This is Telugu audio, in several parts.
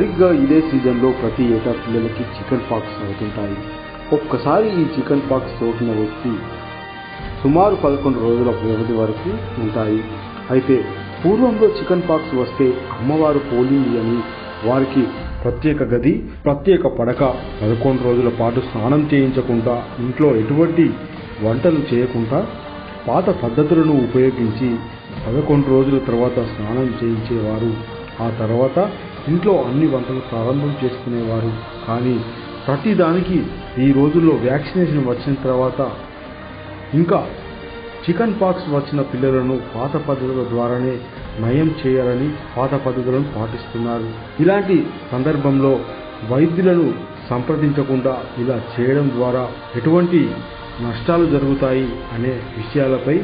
సరిగ్గా ఇదే సీజన్లో ప్రతి ఏటా పిల్లలకి చికెన్ పాక్స్ అవుతుంటాయి. ఒక్కసారి ఈ చికెన్ పాక్స్ సోకిన వ్యక్తి సుమారు పదకొండు రోజుల వ్యవధి వరకు ఉంటాయి. అయితే పూర్వంలో చికెన్ పాక్స్ వస్తే అమ్మవారు పోలింది అని వారికి ప్రత్యేక గది ప్రత్యేక పడక పదకొండు రోజుల పాటు స్నానం చేయించకుండా ఇంట్లో ఎటువంటి వంటలు చేయకుండా పాత పద్ధతులను ఉపయోగించి పదకొండు రోజుల తర్వాత స్నానం చేయించేవారు. ఆ తర్వాత ఇంట్లో అన్ని వంటలు ప్రారంభం చేసుకునేవారు. కానీ ప్రతిదానికి ఈ రోజుల్లో వ్యాక్సినేషన్ వచ్చిన తర్వాత ఇంకా చికెన్ పాక్స్ వచ్చిన పిల్లలను పాత పద్ధతుల ద్వారానే నయం చేయాలని పాత పద్ధతులను పాటిస్తున్నారు. ఇలాంటి సందర్భంలో వైద్యులను సంప్రదించకుండా ఇలా చేయడం ద్వారా ఎటువంటి నష్టాలు జరుగుతాయి అనే విషయాలపై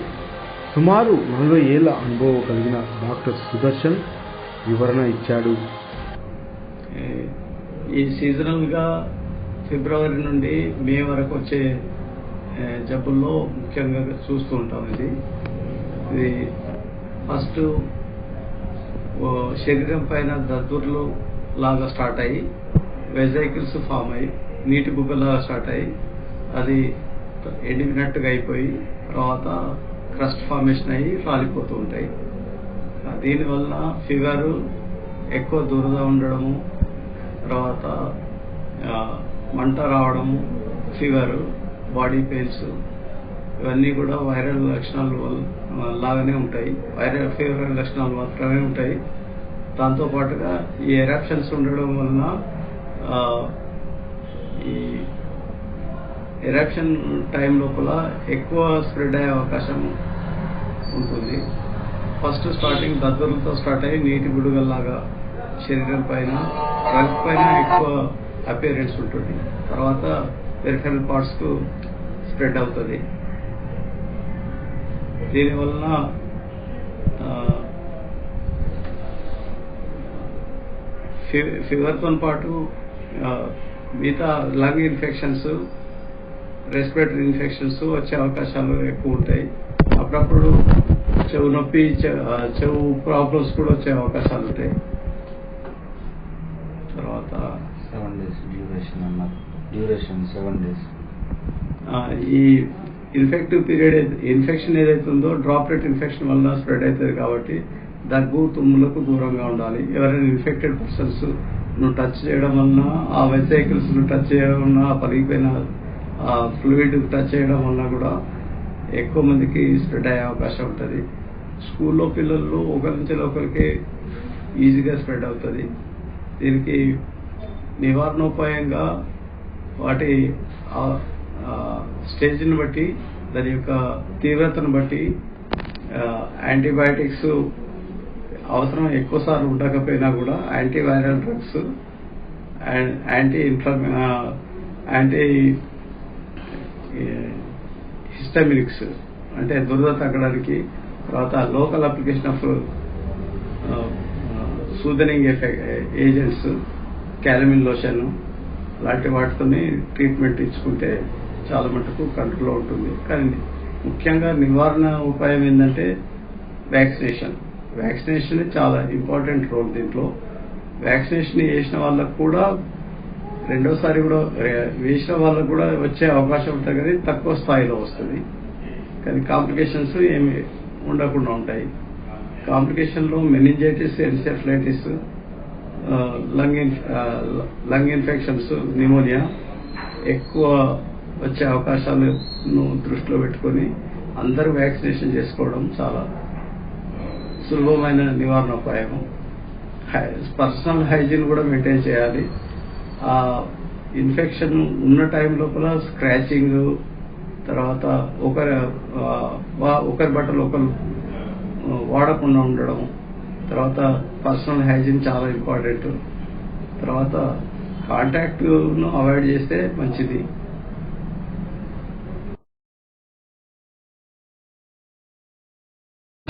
సుమారు నలభై ఏళ్ళ అనుభవం కలిగిన డాక్టర్ సుదర్శన్ వివరణ ఇచ్చాడు. ఈ సీజనల్గా ఫిబ్రవరి నుండి మే వరకు వచ్చే జబ్బుల్లో ముఖ్యంగా చూస్తూ ఉంటాం ఇది. ఇది ఫస్ట్ శరీరం పైన దద్దుర్లు లాగా స్టార్ట్ అయ్యి వెజైకిల్స్ ఫామ్ అయ్యి నీటి బుగ్గలాగా స్టార్ట్ అయ్యి అది ఎండినట్టుగా అయిపోయి తర్వాత క్రస్ట్ ఫార్మేషన్ అయ్యి రాలిపోతూ ఉంటాయి. దీనివల్ల ఫీవరు ఎక్కువ దూరంగా ఉండడము తర్వాత మంట రావడము ఫీవరు బాడీ పెయిన్స్ ఇవన్నీ కూడా వైరల్ లక్షణాలు లాగానే ఉంటాయి. వైరల్ ఫీవర్ లక్షణాలు మాత్రమే ఉంటాయి. దాంతో పాటుగా ఈ ఎరాప్షన్స్ ఉండడం వలన ఈ ఎరాప్షన్ టైం లోపల ఎక్కువ స్ప్రెడ్ అయ్యే అవకాశం ఉంటుంది. ఫస్ట్ స్టార్టింగ్ దద్దులతో స్టార్ట్ అయ్యి నీటి బుడుగల్లాగా శరీరం పైన ట్రంక్ పైన ఎక్కువ అపియరెన్స్ ఉంటుంది. తర్వాత పెరిఫెరల్ పార్ట్స్కు స్ప్రెడ్ అవుతుంది. దీనివలన ఆ, ఫీవర్తో పాటు మిగతా లంగ్ ఇన్ఫెక్షన్స్ రెస్పిరేటరీ ఇన్ఫెక్షన్స్ వచ్చే అవకాశాలు ఎక్కువ ఉంటాయి. అప్పుడప్పుడు చెవు నొప్పి చెవు ప్రాబ్లమ్స్ కూడా వచ్చే అవకాశాలు ఉంటాయి. తర్వాత సెవెన్ డేస్ డ్యూరేషన్ అన్నారు డ్యూరేషన్ సెవెన్ డేస్ ఈ ఇన్ఫెక్టివ్ పీరియడ్ ఇన్ఫెక్షన్ ఏదైతే ఉందో డ్రాప్లెట్ ఇన్ఫెక్షన్ వల్ల స్ప్రెడ్ అవుతుంది కాబట్టి దగ్గు తుమ్ములకు దూరంగా ఉండాలి. ఎవరైనా ఇన్ఫెక్టెడ్ పర్సన్స్ను టచ్ చేయడం వలన ఆ వెసైకిల్స్ను టచ్ చేయడం వలన ఆ పలిగిపోయిన ఫ్లూయిడ్ టచ్ చేయడం వలన కూడా ఎక్కువ మందికి స్ప్రెడ్ అయ్యే అవకాశం ఉంటుంది. స్కూల్లో పిల్లల్లో ఒకరి నుంచి ఒకరికి ఈజీగా స్ప్రెడ్ అవుతుంది. దీనికి నివారణోపాయంగా వాటి స్టేజ్ని బట్టి దాని యొక్క తీవ్రతను బట్టి యాంటీబయాటిక్స్ అవసరం ఎక్కువ సార్లు ఉండకపోయినా కూడా antiviral drugs and anti ఇన్ఫ్లమ్ anti histaminics అంటే దురద తగ్గడానికి తర్వాత local application of soothing effect agents calamine lotion లాంటి వాటితోని ట్రీట్మెంట్ ఇచ్చుకుంటే చాలా మటుకు కంట్రోల్లో ఉంటుంది కానీ ముఖ్యంగా నివారణ ఉపాయం ఏంటంటే వ్యాక్సినేషన్ వ్యాక్సినేషన్ చాలా ఇంపార్టెంట్ రోల్ దీంట్లో. వ్యాక్సినేషన్ వేసిన వాళ్ళకు కూడా రెండోసారి కూడా వేసిన వాళ్ళకు కూడా వచ్చే అవకాశం ఉంటుంది కానీ తక్కువ స్థాయిలో వస్తుంది. కానీ కాంప్లికేషన్స్ ఏమి ఉండకుండా ఉంటాయి. కాంప్లికేషన్లో meningitis encephalitis lung lung infections pneumonia ఎక్కువ వచ్చే అవకాశాలను దృష్టిలో పెట్టుకొని అందరూ వ్యాక్సినేషన్ చేసుకోవడం చాలా సులభమైన నివారణ నివారణోపాయం పర్సనల్ హైజీన్ కూడా మెయింటైన్ చేయాలి. ఆ ఇన్ఫెక్షన్ ఉన్న టైం లోపల స్క్రాచింగ్ తర్వాత ఒకరి ఒకరి బట్టలు ఒకరు వాడకుండా ఉండడం తర్వాత పర్సనల్ హైజీన్ చాలా ఇంపార్టెంట్. తర్వాత కాంటాక్ట్ను అవాయిడ్ చేస్తే మంచిది.